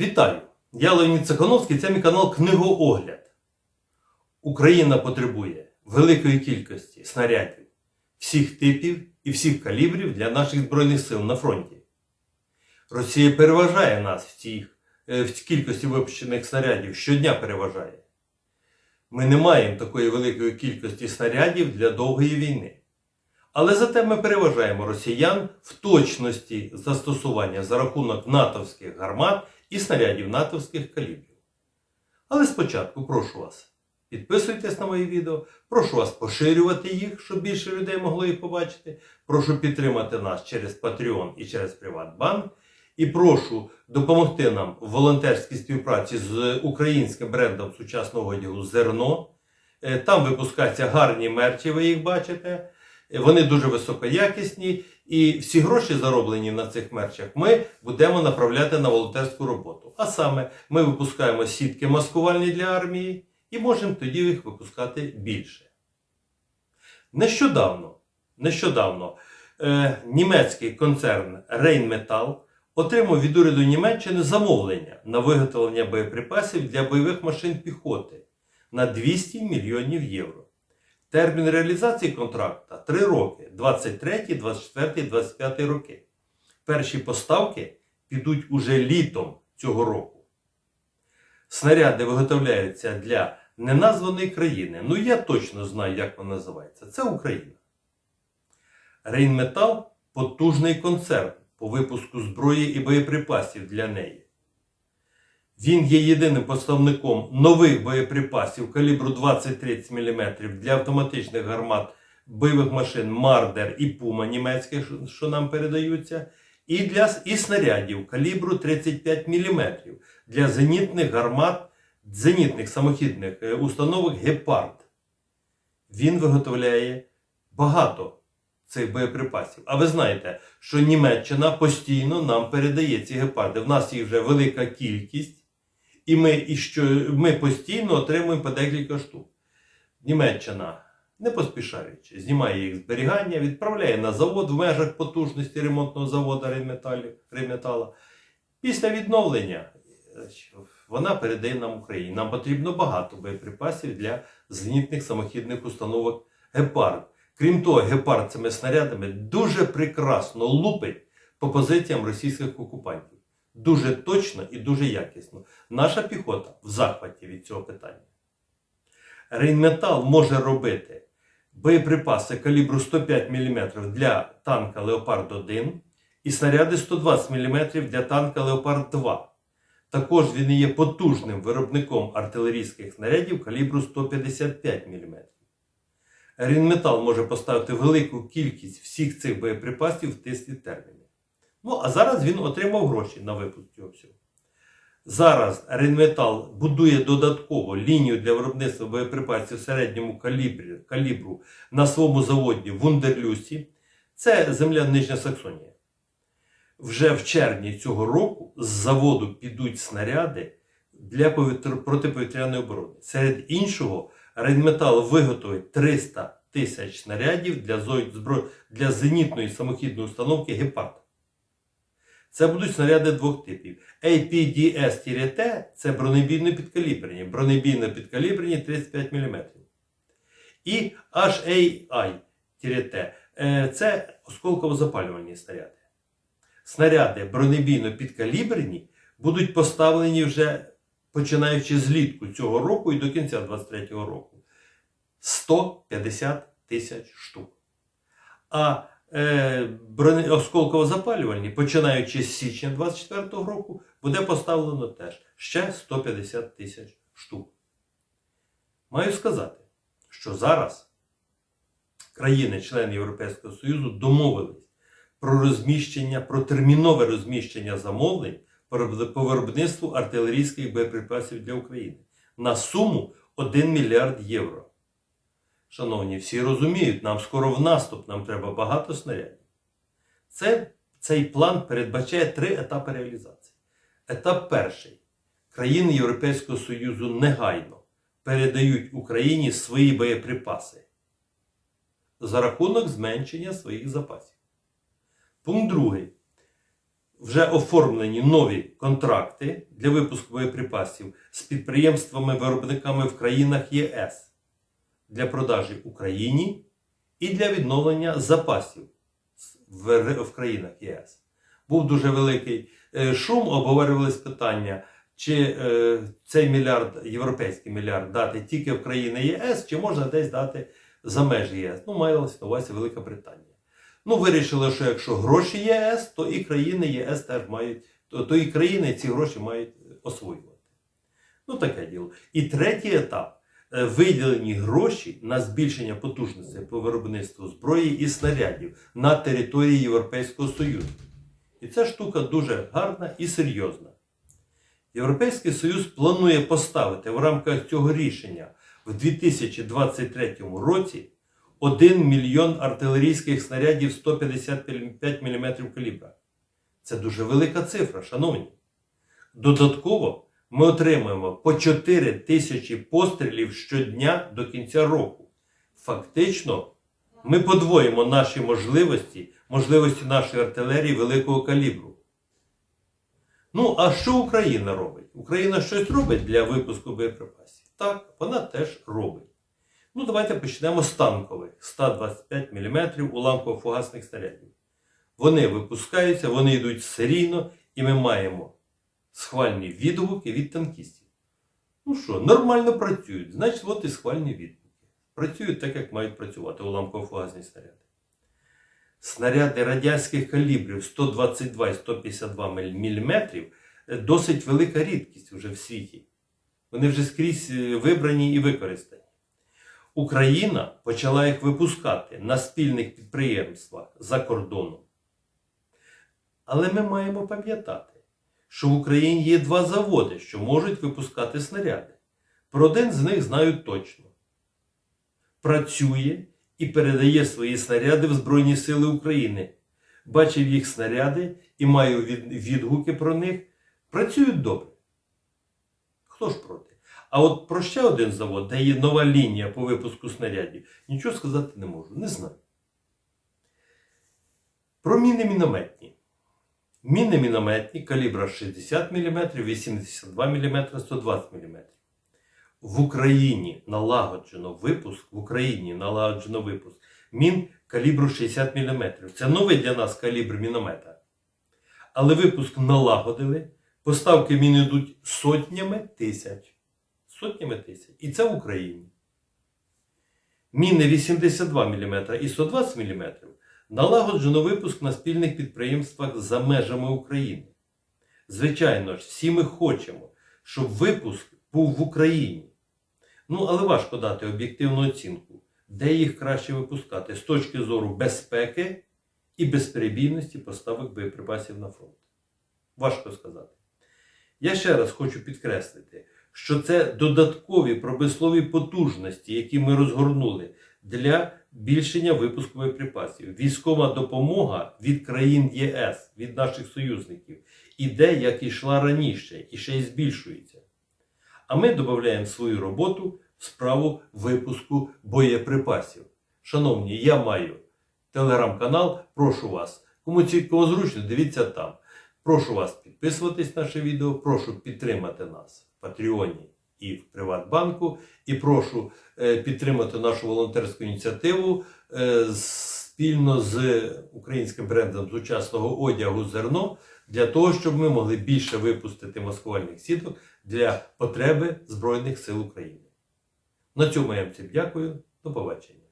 Вітаю! Я Леонід Цехановський, це мій канал Книгоогляд. Україна потребує великої кількості снарядів всіх типів і всіх калібрів для наших Збройних сил на фронті. Росія переважає нас в, цих, е, в кількості випущених снарядів, щодня переважає. Ми не маємо такої великої кількості снарядів для довгої війни. Але зате ми переважаємо росіян в точності застосування за рахунок натовських гармат і снарядів натовських калібрів. Але спочатку прошу вас, підписуйтесь на мої відео, прошу вас поширювати їх, щоб більше людей могло їх побачити. Прошу підтримати нас через Patreon і через Приватбанк. І прошу допомогти нам в волонтерській співпраці з українським брендом сучасного одягу Зерно. Е, Там випускаються гарні мерчі, ви їх бачите. Вони дуже високоякісні, і всі гроші, зароблені на цих мерчах, ми будемо направляти на волонтерську роботу. А саме, ми випускаємо сітки маскувальні для армії і можемо тоді їх випускати більше. Нещодавно, нещодавно е, німецький концерн Rheinmetall отримав від уряду Німеччини замовлення на виготовлення боєприпасів для бойових машин піхоти на 200 мільйонів євро. Термін реалізації контракта 3 роки 23, 24, 25 роки. Перші поставки підуть уже літом цього року. Снаряди виготовляються для неназваної країни. Ну я точно знаю, як вона називається. Це Україна. Рейнметал потужний концерн по випуску зброї і боєприпасів для неї. Він є єдиним поставником нових боєприпасів калібру 20-30 мм для автоматичних гармат бойових машин Мардер і Пума німецьких, що- нам передаються, і для і снарядів калібру 35 мм для зенітних гармат, зенітних самохідних е, установок Гепард. Він виготовляє багато цих боєприпасів. А ви знаєте, що Німеччина постійно нам передає ці гепарди. В нас їх вже велика кількість, і ми, і що, ми постійно отримуємо по декілька штук. Німеччина, не поспішаючи, знімає їх зберігання, відправляє на завод в межах потужності ремонтного заводу Рейметала. Після відновлення вона передає нам Україні. Нам потрібно багато боєприпасів для зенітних самохідних установок Гепард. Крім того, гепард цими снарядами дуже прекрасно лупить по позиціям російських окупантів. Дуже точно і дуже якісно. Наша піхота в захваті від цього питання. Рейнметал може робити боєприпаси калібру 105 мм для танка Леопард 1 і снаряди 120 мм для танка Леопард 2. Також він є потужним виробником артилерійських снарядів калібру 155 мм. Рінметал може поставити велику кількість всіх цих боєприпасів в тислі терміни. Ну, а зараз він отримав гроші на випуск цього всього. Зараз Рінметал будує додатково лінію для виробництва боєприпасів середньому калібрі, калібру на своєму заводі в Ундерлюсі. Це земля Нижня Саксонія. Вже в червні цього року з заводу підуть снаряди для протиповітряної оборони. Серед іншого, Рейнметал виготовить 300 тисяч снарядів для зенітної самохідної установки Гепард. Це будуть снаряди двох типів. APDS-T це бронебійно підкалібрені, бронебійно підкалібрені 35 мм. І HAI-T е, це осколково-запалювальні снаряди. Снаряди бронебійно підкалібрені будуть поставлені вже починаючи з літку цього року і до кінця 2023 року. 150 тисяч штук. А осколково-запалювальні, починаючи з січня 2024 року, буде поставлено теж ще 150 тисяч штук. Маю сказати, що зараз країни-члени Європейського Союзу домовились про розміщення, про термінове розміщення замовлень по виробництву артилерійських боєприпасів для України на суму 1 мільярд євро. Шановні, всі розуміють, нам скоро в наступ, нам треба багато снарядів. Це, цей план передбачає три етапи реалізації. Етап перший. Країни Європейського Союзу негайно передають Україні свої боєприпаси за рахунок зменшення своїх запасів. Пункт другий. вже оформлені нові контракти для випуску боєприпасів з підприємствами-виробниками в країнах ЄС для продажі Україні і для відновлення запасів в, країнах ЄС. Був дуже великий е, шум, обговорювалися питання, чи е, цей мільярд, європейський мільярд, дати тільки в країни ЄС, чи можна десь дати за межі ЄС. Ну, маялась на увазі Велика Британія. Ну, вирішили, що якщо гроші ЄС, то і країни ЄС теж мають, то, то і країни ці гроші мають освоювати. Ну, таке діло. І третій етап Е, виділені гроші на збільшення потужностей по виробництву зброї і снарядів на території Європейського Союзу. І ця штука дуже гарна і серйозна. Європейський Союз планує поставити в рамках цього рішення в 2023 році 1 мільйон артилерійських снарядів 155 мм калібра. Це дуже велика цифра, шановні. Додатково ми отримуємо по 4 тисячі пострілів щодня до кінця року. Фактично, ми подвоїмо наші можливості, можливості нашої артилерії великого калібру. Ну, а що Україна робить? Україна щось робить для випуску боєприпасів? Так, вона теж робить. Ну, давайте почнемо з танкових 125 мм уламково-фугасних снарядів. Вони випускаються, вони йдуть серійно, і ми маємо схвальні відгуки від танкістів. Ну що, нормально працюють, значить, от і схвальні відгуки. Працюють так, як мають працювати уламково-фугасні снаряди. Снаряди радянських калібрів 122 і 152 мм досить велика рідкість вже в світі. Вони вже скрізь е, вибрані і використані. Україна почала їх випускати на спільних підприємствах за кордоном. Але ми маємо пам'ятати, що в Україні є два заводи, що можуть випускати снаряди. Про один з них знаю точно. Працює і передає свої снаряди в Збройні Сили України. Бачив їх снаряди і маю відгуки про них. Працюють добре. Хто ж проти? А от про ще один завод, де є нова лінія по випуску снарядів, нічого сказати не можу. Не знаю. Про міни мінометні. Міни мінометні калібра 60 мм, 82 мм, 120 мм. В Україні налагоджено випуск, в Україні налагоджено випуск мін калібру 60 мм. Це новий для нас калібр міномета. Але випуск налагодили, поставки мін йдуть сотнями тисяч. Сотнями тисяч. І це в Україні. Міни 82 мм і 120 мм налагоджено випуск на спільних підприємствах за межами України. Звичайно ж, всі ми хочемо, щоб випуск був в Україні. Ну, але важко дати об'єктивну оцінку, де їх краще випускати з точки зору безпеки і безперебійності поставок боєприпасів на фронт. Важко сказати. Я ще раз хочу підкреслити, що це додаткові промислові потужності, які ми розгорнули для збільшення випуску боєприпасів. Військова допомога від країн ЄС, від наших союзників, іде, як йшла раніше, і ще й збільшується. А ми додаємо свою роботу в справу випуску боєприпасів. Шановні, я маю телеграм-канал, прошу вас. Кому цікаво зручно, дивіться там. Прошу вас підписуватись на наше відео, прошу підтримати нас в Патреоні і в Приватбанку. І прошу е, підтримати нашу волонтерську ініціативу е, спільно з українським брендом сучасного одягу зерно для того, щоб ми могли більше випустити маскувальних сіток для потреби Збройних сил України. На цьому я вам всім дякую. До побачення.